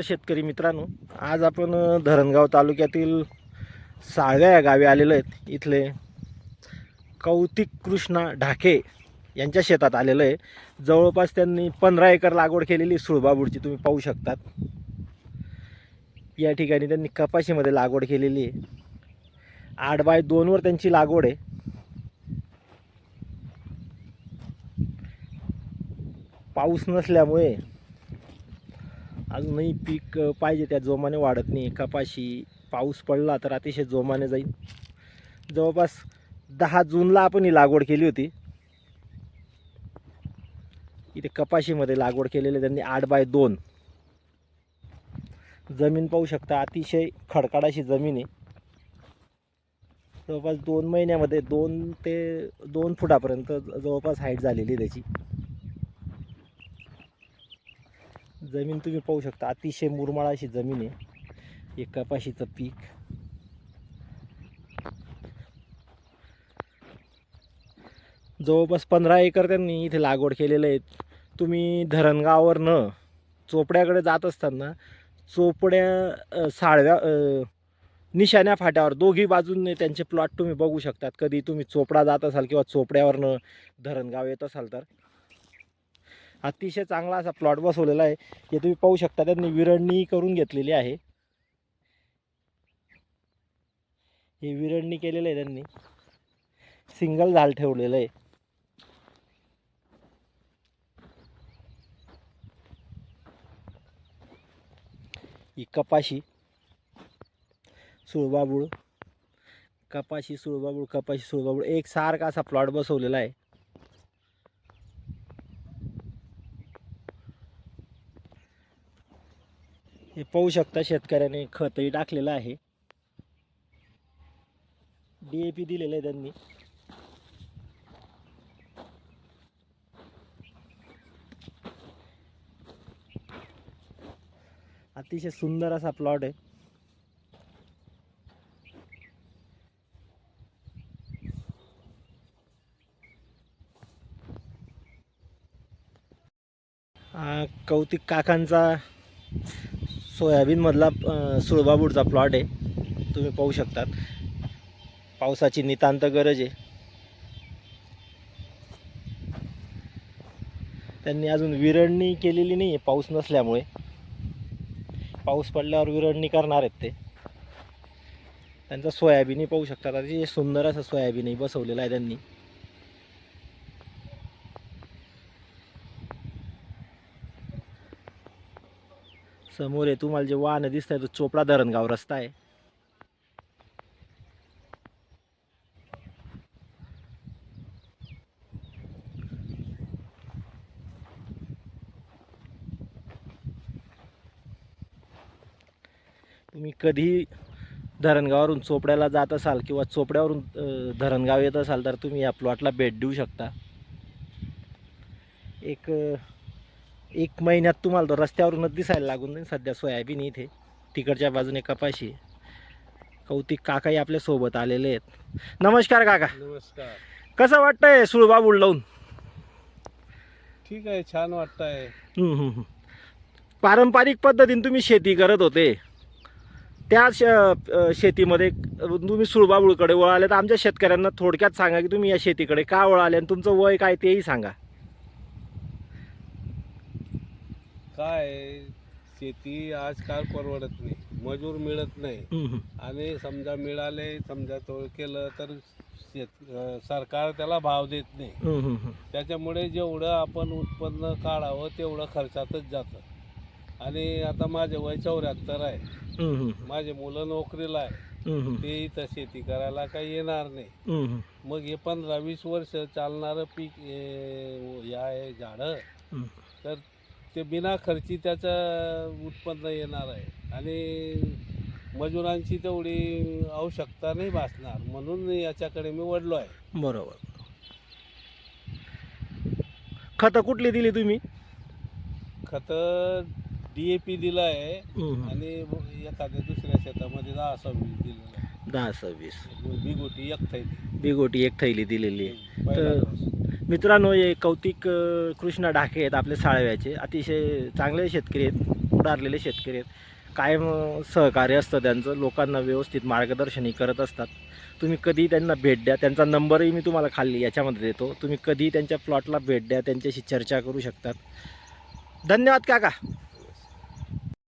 नमस्कार शेतकरी मित्रांनो आज आपण धरणगाव तालुक्यातील साळव्या या गावी आलेलो आहेत. इथले कौतिक कृष्णा ढाके यांच्या शेतात आलेलं आहे. जवळपास त्यांनी पंधरा एकर लागवड केलेली सुळबाबूडची तुम्ही पाहू शकतात. या ठिकाणी त्यांनी कपाशीमध्ये लागवड केलेली आहे. आठ बाय दोनवर त्यांची लागवड आहे. पाऊस नसल्यामुळे अजूनही पीक पाहिजे त्या जोमाने वाढत नाही. कपाशी पाऊस पडला तर अतिशय जोमाने जाईल. जवळपास दहा जूनला आपण ही लागवड केली होती. इथे कपाशीमध्ये लागवड केलेली आहे. त्यांनी आठ बाय दोन. जमीन पाहू शकता अतिशय खडकाडाशी जमीन आहे. जवळपास दोन महिन्यामध्ये दोन ते दोन फुटापर्यंत जवळपास हाईट झालेली आहे त्याची. जमीन तुम्ही पाहू शकता. अतिशय मुरमाळ अशी जमीन आहे. हे कपाशीचं पीक. जवळपास पंधरा एकर त्यांनी इथे लागवड केलेलं आहे. तुम्ही धरणगावावरनं चोपड्याकडे जात असताना चोपड्या साळव्या निशाण्या फाट्यावर दोघी बाजूंनी त्यांचे प्लॉट तुम्ही बघू शकतात. कधी तुम्ही चोपडा जात असाल किंवा चोपड्यावरनं धरणगाव येत असाल तर. अतिशय चांगला असा प्लॉट बसवलेला आहे. हे तुम्ही पाहू शकता त्यांनी विरळणी करून घेतलेली आहे. हे विरळणी केलेलं आहे त्यांनी. सिंगल झाड ठेवलेलं आहे. ही कपाशी सुळबाबूळ. कपाशी सुळबाबूळ कपाशी सुळबाबूळ. एक सारखा असा प्लॉट बसवलेला आहे. हे पाहू शकता शेतकऱ्याने खतही टाकलेलं आहे. डी ए पी दिलेलं आहे त्यांनी. अतिशय सुंदर असा प्लॉट आहे. कौतिक काकांचा सोयाबीनमधला सुळबाबूडचा प्लॉट आहे. तुम्ही पाहू शकतात. पावसाची नितांत गरज आहे. त्यांनी अजून विरळणी केलेली नाही आहे पाऊस नसल्यामुळे. पाऊस पडल्यावर विरळणी करणार आहेत ते. त्यांचा सोयाबीनही पाहू शकतात. अतिशय सुंदर असं सोयाबीनही बसवलेला आहे त्यांनी. समोर आहे. तुम्हाला जे वाहनं दिसत आहे तो चोपडा धरणगाव रस्ता आहे. तुम्ही कधी धरणगावावरून चोपड्याला जात असाल किंवा चोपड्यावरून धरणगाव येत असाल तर तुम्ही या प्लॉटला भेट देऊ शकता. एक एक महिन्यात तुम्हाला तो रस्त्यावरूनच दिसायला लागून जाईल. सध्या सोयाबीन इथे तिकडच्या बाजूने कपाशी. कौतिक काकाही आपल्यासोबत आलेले आहेत. नमस्कार काका. नमस्कार. कसं वाटतंय सुळबाबूड लावून? ठीक आहे छान वाटतंय. पारंपरिक पद्धतीने तुम्ही शेती करत होते. त्या शेतीमध्ये तुम्ही सुळबाबूळकडे वळाले तर आमच्या शेतकऱ्यांना थोडक्यात सांगा की तुम्ही या शेतीकडे का वळाले आणि तुमचं वय काय तेही सांगा. काय शेती आजकाल परवडत नाही मजूर मिळत नाही. आणि समजा मिळाले समजा तो केलं तर शेत सरकार त्याला भाव देत नाही. त्याच्यामुळे जेवढं आपण उत्पन्न काढावं तेवढं खर्चातच जातं आणि आता माझे वय चौऱ्याहत्तर आहे. माझे मुलं नोकरीला आहे. ते इथं शेती करायला काही येणार नाही. मग हे पंधरा वीस वर्ष चालणारं पीक हे हे आहे झाडं. तर ते बिना खर्ची त्याचं उत्पन्न येणार आहे. आणि मजुरांची तेवढी आवश्यकता नाही भासणार. म्हणून याच्याकडे मी वडलो आहे. बरोबर. खतं कुठली दिली तुम्ही? खतं डी ए पी दिलं आहे. आणि एखाद्या दुसऱ्या शेतामध्ये दहा सव्वीस दिलेलं आहे. दहा सव्वीस बिगोटी एक थैली. बिगोटी एक थैली दिलेली आहे. तर-. मित्रांनो हे कौतिक कृष्ण कृष्णा ढाके आहेत आपले साळव्याचे. अतिशय चांगले शेतकरी आहेत पुढारलेले शेतकरी आहेत. कायम सहकार्य असतं त्यांचं. लोकांना व्यवस्थित मार्गदर्शनही करत असतात. तुम्ही कधी त्यांना भेट द्या. त्यांचा नंबरही मी तुम्हाला खाली याच्यामध्ये देतो. तुम्ही कधी त्यांच्या प्लॉटला भेट द्या. त्यांच्याशी चर्चा करू शकतात. धन्यवाद काका.